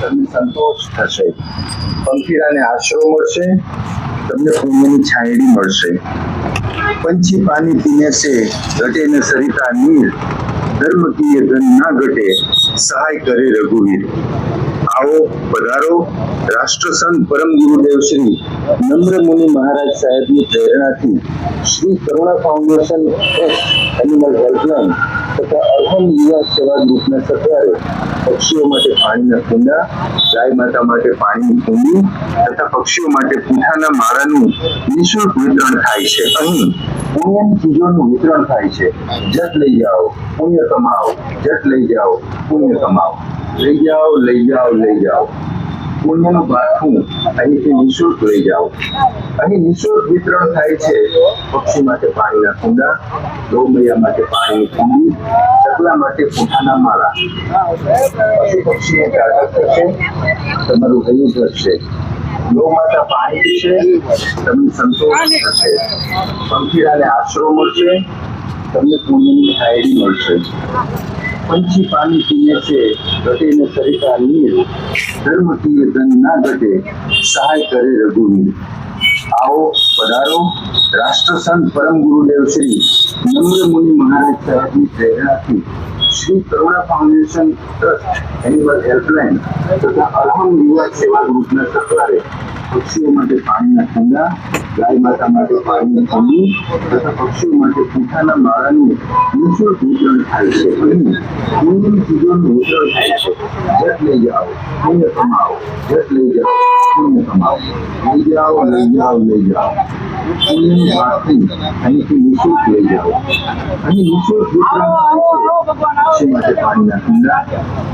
તમને સંતોષ થશે. પંખીડાને આશરો મળશે, તમને પૂર્ણની છાંયડી મળશે. પંછી પાણી પીને છે, ઘટે ને સરિતા નીર. ધર્મ કીએ ધન ના ઘટે, સહાય કરે રઘુવીર. આવો, પધારો, રાષ્ટ્રસંત પરમ ગુરુદેવ શ્રી નમ્ર મુનિ મહારાજ સાહેબની પ્રેરણાથી Shri Karuna foundation animal helpline તથા અર્હમ યુવા સેવા ગ્રુપના સત્યારે પક્ષીઓ માટે પાણીના કુંડા, ગાય માતા માટે પાણીની કુંડી તથા પક્ષીઓ માટે પૂંઠાના માળાનું નિઃશુલ્ક વિતરણ થાય છે. અહીં પુણ્યની ચીજોનું વિતરણ થાય છે. જટ લઈ જાઓ, પુણ્ય કમાઓ, જટ લઈ જાઓ, પુણ્ય કમાઓ. લઈ જાઓ લઈ જાઓ લઈ જાઓ. પુણ્યનું બાથું અહીંથી નિઃશુલ્ક લઈ જાઓ. અહીં નિઃશુલ્ક વિતરણ થાય છે પક્ષી માટે પાણીના કુંડા ગૌમૈયા માટે પાણીની કુંડી, ચકલા માટે પોતાના માળા. પશુ પક્ષીને કાઢ થશે તમારું હૈયું ઘટશે. ગૌ માતા પાણી પીશે, તમને સંતોષ થશે. પંખીડાને આશરો મળશે, તમને પુણ્યની છાયડી મળશે. પંછી પાણી પીને છે ઘટેને સરિતા નીર. ધર્મ કીએ ધન ના ઘટે, સહાય કરે રઘુવીર. આવો પધારો રાષ્ટ્રસંત પરમ ગુરુદેવ શ્રી નમ્ર મુનિ મહારાજ સાહેબની પ્રેરણાથી Shri Karuna foundation trust animal helpline તથા અરહમ યુવા સેવા ગ્રુપના સત્વારે પક્ષીઓ માટે પાણીના કુંડા ગાય માતા માટે પાણીની કમી તથા પક્ષીઓ માટે પૂંઠાના માળાનું નિઃશુલ્ક વિતરણ થાય છે. પુણ્યની ચીજોનું વિતરણ થાય છે. જટ લઈ જાઓ, પુણ્ય કમાઓ, જટ લઈ જાઓ, પુણ્ય કમાઓ. લઈ જાઓ લઈ જાઓ લઈ જાઓ. પુણ્યનું અહીંથી નિઃશુલ્ક લઈ જાઓ. અહીં નિઃશુલ્ક માટે પાણીના કુંડા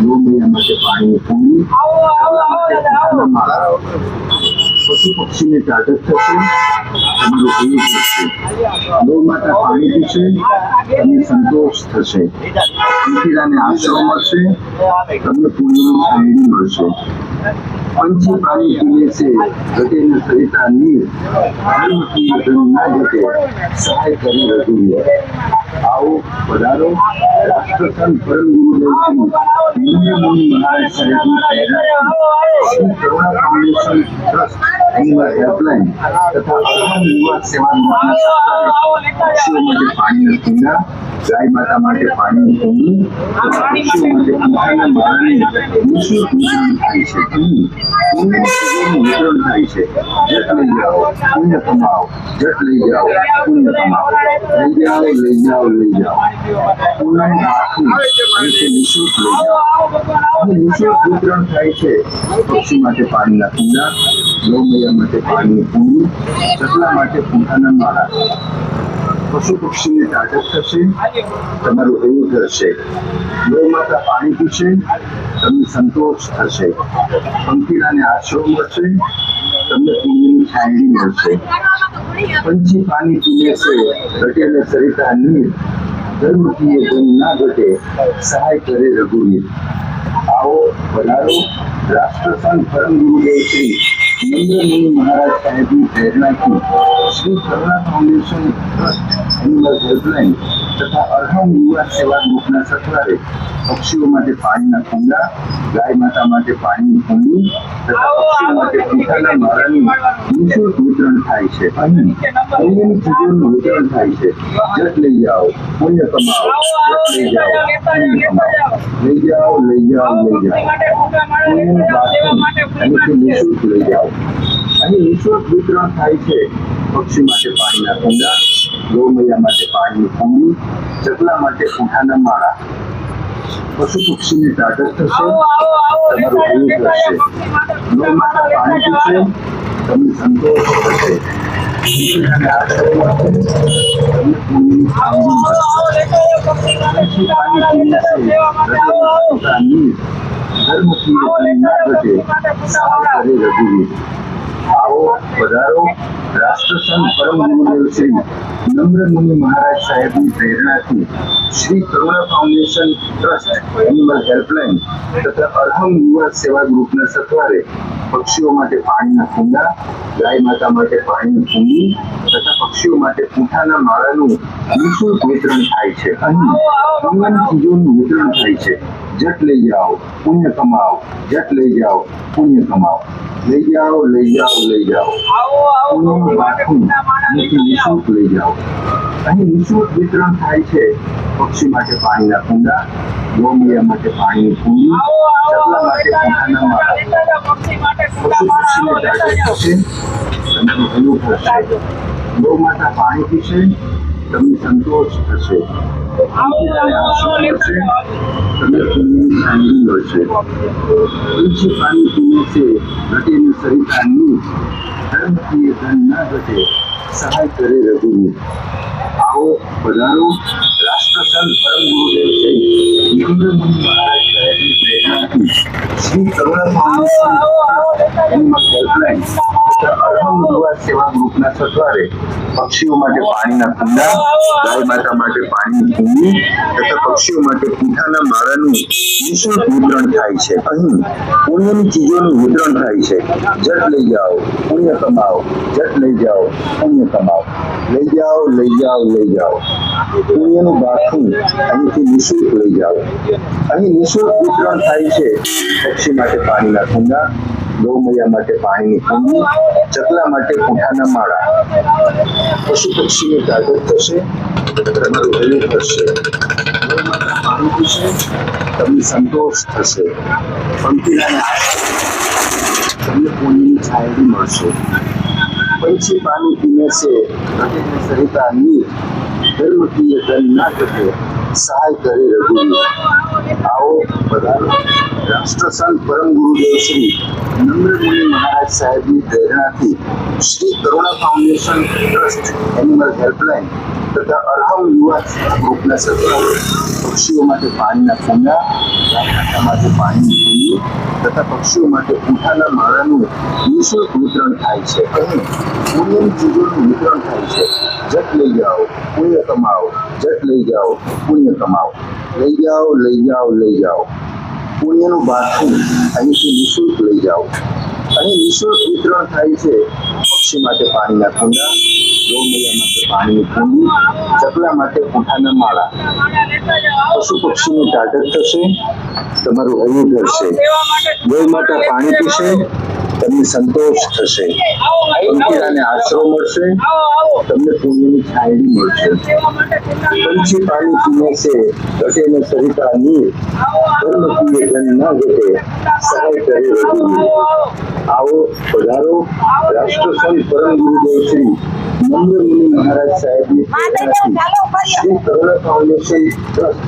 ગૌમૈયા માટે પાણીની પૂંઠાના માળાઓ. પક્ષીને તાકાત થશે તમારું હૈયું થશે ગૌ માતા પાણી પીશે તમને સંતોષ થશે પંખીડાને આશરો મળશે તમને પુણ્યની છાયડી મળશે પંછી પાણી પીએ છે હૃદયની ન સરિતા નીર ધર્મ કીએ ધન ના ઘટે સહાય કરી રઘુવીર આવો પધારો રાષ્ટ્રસંત પરમ ગુરુ નિમ્ન મુનિ મહારાજ તથા યુવા સેવા દ્વારા માટે પાણીના કુંડા ગાય માતા માટે પાણી તથા પક્ષીઓ માટે નિઃશુલ્ક વિતરણ થાય છે પુણ્યની વિતરણ થાય છે. જટ જાઓ, પુણ્ય કમાઓ, જટ લઈ જાઓ, પુણ્ય કમાઓ. લઈ લઈ જાઓ લઈ જાઓ. પુણ્યનું બાકી અહીંથી નિઃશુલ્ક થાય છે. પક્ષી માટે પાણીના કુંડા ગૌમૈયા માટે પાણીની કુંડી, ચકલા માટે પૂંઠાના માળા. પશુ પક્ષીને તાકાત થશે. તમારું એવું થશે ગૌ માતા પાણી પીશે, તમને સંતોષ થશે. પંખીડાને આશરો મળશે, તમને પુણ્યની ખાંડી મળશે. પંછી પાણી પીને છે, ઘટેલે સરિતા નીર ધર્મકીય ગુણ ના ઘટે, સહાય કરે રઘુવીર. આવો, પધારો રાષ્ટ્રસંત પરમ ગુરુદેવ શ્રી નરેન્દ્ર મોદી મહારાજ સાહેબની પ્રેરણાથી Shri Karuna foundation trust animal helpline તથા અર્હમ યુવા સેવા ગ્રુપના સત્વારે પક્ષીઓ માટે પાણીના કુંડા, ગાય માતા માટે પાણીની કુંડી તથા પક્ષીઓ માટે પીઠાના માળાનું નિઃશુલ્ક વિતરણ થાય છે અને પુણ્યની ચીજોનું વિતરણ થાય છે. જટ લઈ જાઓ, પુણ્ય કમાઓ, જટ લઈ જાઓ લઈ જાઓ લઈ જાઓ લઈ જાઓ. પુણ્યનું બાથરૂમ અહીંથી નિઃશુલ્ક લઈ જાઓ. અહીં નિઃશુલ્ક વિતરણ થાય છે પક્ષી માટે પાણીના કુંડા ગૌમૈયા માટે પાણીની ભૂમિ ચકલા માટે પૂંઠાના માળા. પશુ પક્ષીને તાકાત થશે તમારું ભયું થશે ગૌ માતા પાણી પીશે તમને સંતોષ થશે. પાણી ધર્મ આવો પધારો. રાષ્ટ્રસંત પરમ ગુરુદેવ શ્રી નમ્ર મહારાજ સાહેબની પ્રેરણાથી Shri Karuna foundation trust animal helpline તથા અર્હમ યુવા સેવા ગ્રુપના સથવારે પક્ષીઓ માટે પાણીના કુંડા, ગાય માતા માટે પાણીની કુંડી તથા પક્ષીઓ માટે પૂંઠાના માળાનું નિઃશુલ્ક વિતરણ થાય છે. અહીં પુણ્યની ચીજોનું વિતરણ થાય છે. જટ લઈ જાઓ પુણ્ય કમાઓ. જટ લઈ જાઓ પુણ્ય કમાઓ. લઈ જાઓ લઈ જાઓ લઈ જાઓ. પુણ્યનું બાથરૂમ અહીંથી નિઃશુલ્ક લઈ જાઓ. અહીં નિઃશુલ્ક વિતરણ થાય છે પક્ષી માટે પાણીના કુંડા ગોમિયા માટે પાણીની કુંડી ચકલા માટે જાઓ, માળા. પશુ પક્ષીને થશે ગૌ માતા પાણી પીશે તમને સંતોષ થશે. આવો છે તુલસી પાણી પીને છે. ઘટે સરિતાની સરિતા ધર્મ ધન ના ઘટે સહાય કરે રઘુની આવો પધારો રાષ્ટ્રસંત પરમ ગુરુદેવ છે નમ્ર મુનિ મહારાજ સાહેબની પ્રેરણાથી શ્રી કરુણા આવો આવો આવો લેતા જાઓ. એનિમલ હેલ્પલાઇન તથા પક્ષીઓ માટે પૂંઠાના માળાનું નિઃશુલ્ક વિતરણ થાય છે અહીં પુણ્યની ચીજોનું વિતરણ થાય છે જટ લઈ જાઓ પુણ્ય કમાઓ જટ લઈ જાઓ પુણ્ય કમાઓ લઈ જાઓ લઈ જાઓ લઈ જાઓ પુણ્યનું બાથું અહીંથી નિઃશુલ્ક લઈ જાઓ. અહીં નિઃશુલ્ક વિતરણ થાય છે પક્ષી માટે પાણીના કુંડા ગૌમૈયા માટે પાણીની કુંડી ચકલા માટે પૂંઠાના માળા. પશુ પક્ષીની જાગૃત થશે પાણી પીશે તમને સંતોષ થશે. પંક્તિલાને તમને પુણ્યની છાયડી મળશે. પંછી પાણી પીને છે સરિતા નીર ધર્મ કીએ ના થશે સહાય કરે રઘુવીર આવો પધારો રાષ્ટ્રસંત પરમ ગુરુદેવ શ્રી નમ્ર મહારાજ સાહેબની પ્રેરણાથી Shri Karuna foundation trust animal helpline તથા અરહમ યુવા ગ્રુપના સભ્યો પક્ષીઓ માટે પાણીના કુંડા ગાય માટે પાણીની કુંડી તથા પક્ષીઓ માટે ઉઠાના માળાનું નિઃશુલ્ક વિતરણ થાય છે. અને પુણ્યની ચીજોનું વિતરણ થાય છે. જટ લઈ જાઓ, પુણ્ય કમાઓ, જટ લઈ જાઓ, પુણ્ય કમાઓ. લઈ જાઓ લઈ જાઓ લઈ જાઓ. પુણ્યનું બાથું અહીંથી નિઃશુલ્ક લઈ જાઓ અહીં નિઃશુલ્ક વિતરણ થાય છે પક્ષી માટે પાણીના કુંડા, ગૌમૈયા માટે પાણીની કુંડી, ચકલા માટે પૂંઠાના માળા. પશુ પક્ષીનું જાગૃત થશે, તમારું હૈયું માટે ગૌ માતા પાણી પીશે તમને સંતોષ થશે. પંખીરાને આશરો મળશે. તમને પુણ્યની છાયડી મળશે. પંછી પાણી પીને છે ઘટે ને સરિતા નીર. ધર્મ ના ઘટે. સહાય કરે આવો, પધારો. રાષ્ટ્રસંત પરમ ગુરુદેવ શ્રી નમ્ર મહારાજ સાહેબની પ્રેરણાથી શ્રી કરુણા ફાઉન્ડેશન ટ્રસ્ટ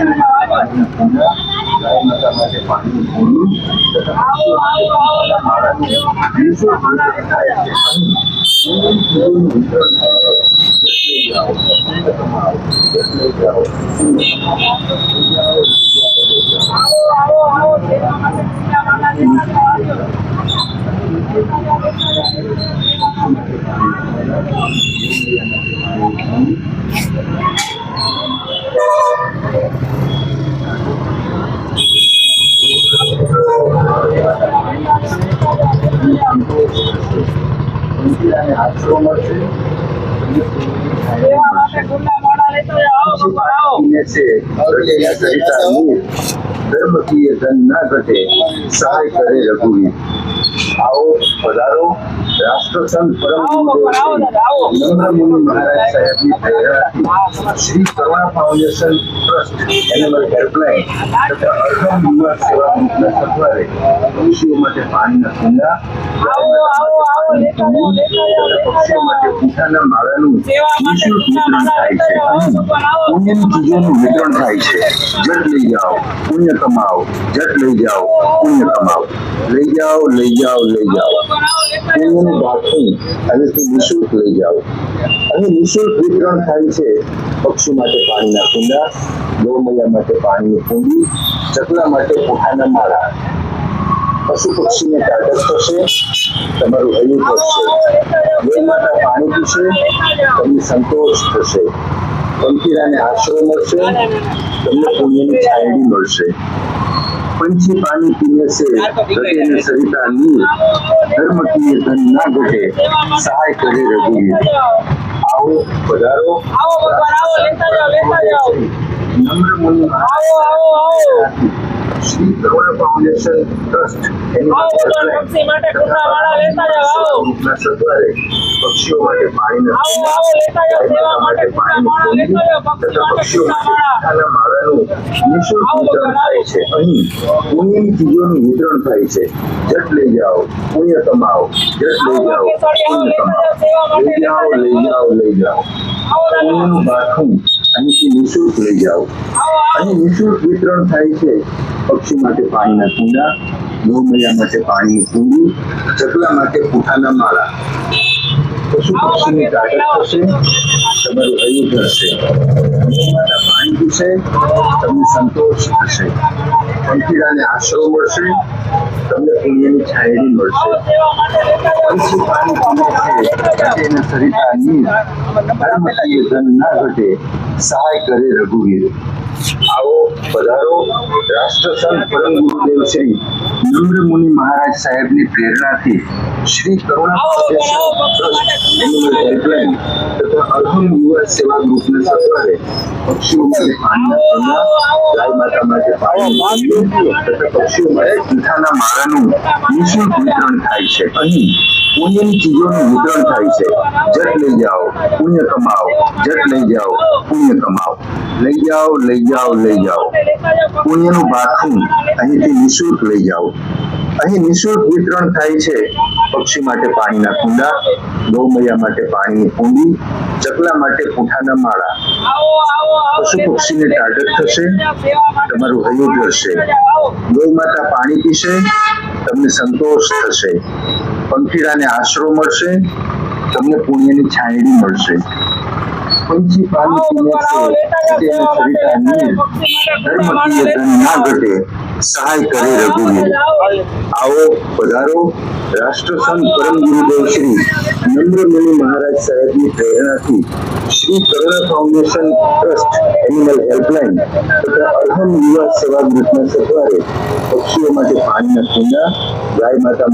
કુંડા માળા ધર્મ ધન ના ઘટે સહાય કરે રઘુવીર આવો પધારો. રાષ્ટ્રસંત પરમ આવો ભગવાન આવો દાદા આવો. નમ્ર મુનિ મહારાજ સાહેબની પ્રેરણાથી Shri Karuna foundation trust animal helpline તથા અર્બન યુવા સેવા ગ્રુપના સથવારે પક્ષીઓ માટે પાણીના કુંડા આવો આવો આવો લેતા જાઓ લેતા જાઓ. લેતા પક્ષીઓ માટે જાઓ માળાનું નિઃશુલ્ક વિતરણ થાય છે. લેતા જાઓ ભગવાન આવો પુણ્યની ચીજોનું વિતરણ થાય છે. જટ લઈ જાઓ પુણ્ય કમાઓ જટ લઈ જાઓ પુણ્ય કમાઓ. લઈ જાઓ લઈ જાઓ લઈ જાઓ. આવો લેતા અને તે નિઃશુલ્ક લઈ જાઓ. અને નિઃશુલ્ક વિતરણ થાય છે પક્ષી માટે પાણીના કુંડા ગૌમૈયા માટે પાણીની કુંડી, ચકલા માટે પૂંઠાના માળા. પશુ પક્ષીને જાગૃત થશે, તમારું હૈયું થશે ગૌ માતા પાણી પીશે, તમને સંતોષ થશે. પંખીરાને આશરો મળશે, તમને પુણ્યની છાયડી મળશે. પંછી પાણી પીને છે ઘટે ને સરિતા નીર ધર્મ કીએ ધન ના ઘટે સહાય કરે રઘુવીર આવો આવો પધારો. આવો ભગવાન આવો લેતા જાઓ લેતા જાઓ. નમ્ર મુનિ આવો આવો આવો. શ્રી કરુણા ફાઉન્ડેશન ટ્રસ્ટ એની આવો ભગવાન પક્ષી માટે કુંડા માળા લેતા જાઓ આવો. રૂપના પક્ષીઓ માટે પાણીના આવો આવો લેતા જાઓ સેવા માટે કુંડા માળા લેતા જાઓ પક્ષી માટે પક્ષીઓ કુંડા માટે માળા પોતાના માળાનું નિઃશુલ્ક વિતરણ થાય છે. અહીં પુણ્યની ચીજોનું વિતરણ થાય છે. જટ લઈ જાઓ પુણ્ય કમાઓ જટ લઈ જાઓ પુણ્ય કમાઓ. લઈ જાઓ લઈ જાઓ. લઈ જાઓ. પુણ્યનું અહીંથી નિઃશુલ્ક લઈ જાઓ. અહીં નિઃશુલ્ક વિતરણ થાય છે પક્ષી માટે પાણીના કુંડા ગૌમૈયા માટે પાણીની કુંડી, ચકલા માટે પૂઠાના માળા. પશુ પક્ષીની તાકાત થશે તમારું ધરશે ગૌમાતા પાણી પીશે, તમને સંતોષ થશે. પંખીડાને આશરો મળશે તમને પુણ્યની છાયડી મળશે આવો સેવા માટે લેતા જાઓ પંછી પાણી પીને છે ઘટે ને સરિતા નીર ધર્મતાએ ધન ના ઘટે સહાય કરે રઘુવીર આવો પધારો રાષ્ટ્રસંત પરમ ગુરુદેવ શ્રી નમ્ર મુનિ મહારાજ સાહેબની પ્રેરણાથી શ્રી કરુણા એનિમલ હેલ્પલાઇન તથા અર્હમ યુવા સેવા ગ્રુપના સત્વરે પક્ષીઓ અહીંથી નિઃશુલ્ક લઈ જાઓ અહીં નિઃશુલ્ક વિતરણ થાય છે. પક્ષી માટે પાણીના કુંડા, ગૌમૈયા માટે પાણીની કુંડી ચકલા માટે પૂઠાના માળા. પશુ પક્ષીને ટાઢક થશે તમારું હૈયું ધરશે ગૌ માતા પાણી પીશે તમને સંતોષ થશે. પંખીડાને આશરો મળશે તમને પુણ્યની છાંયડી મળશે. પંછી પાણી પીને છે તેને સરિતા ધર્મકીય ધન ના ઘટે સહાય કરે રઘુવીર આવો પધારો રાષ્ટ્રસંત પરમ ગુરુદેવ શ્રી. નમ્ર મુનિ મહારાજ સાહેબની પ્રેરણાથી Shri Karuna foundation trust animal helpline તથા અર્હમ યુવા સેવા ગ્રુપના સત્વારે પક્ષીઓ માટે પાણીના કુંડા, ગાય માતા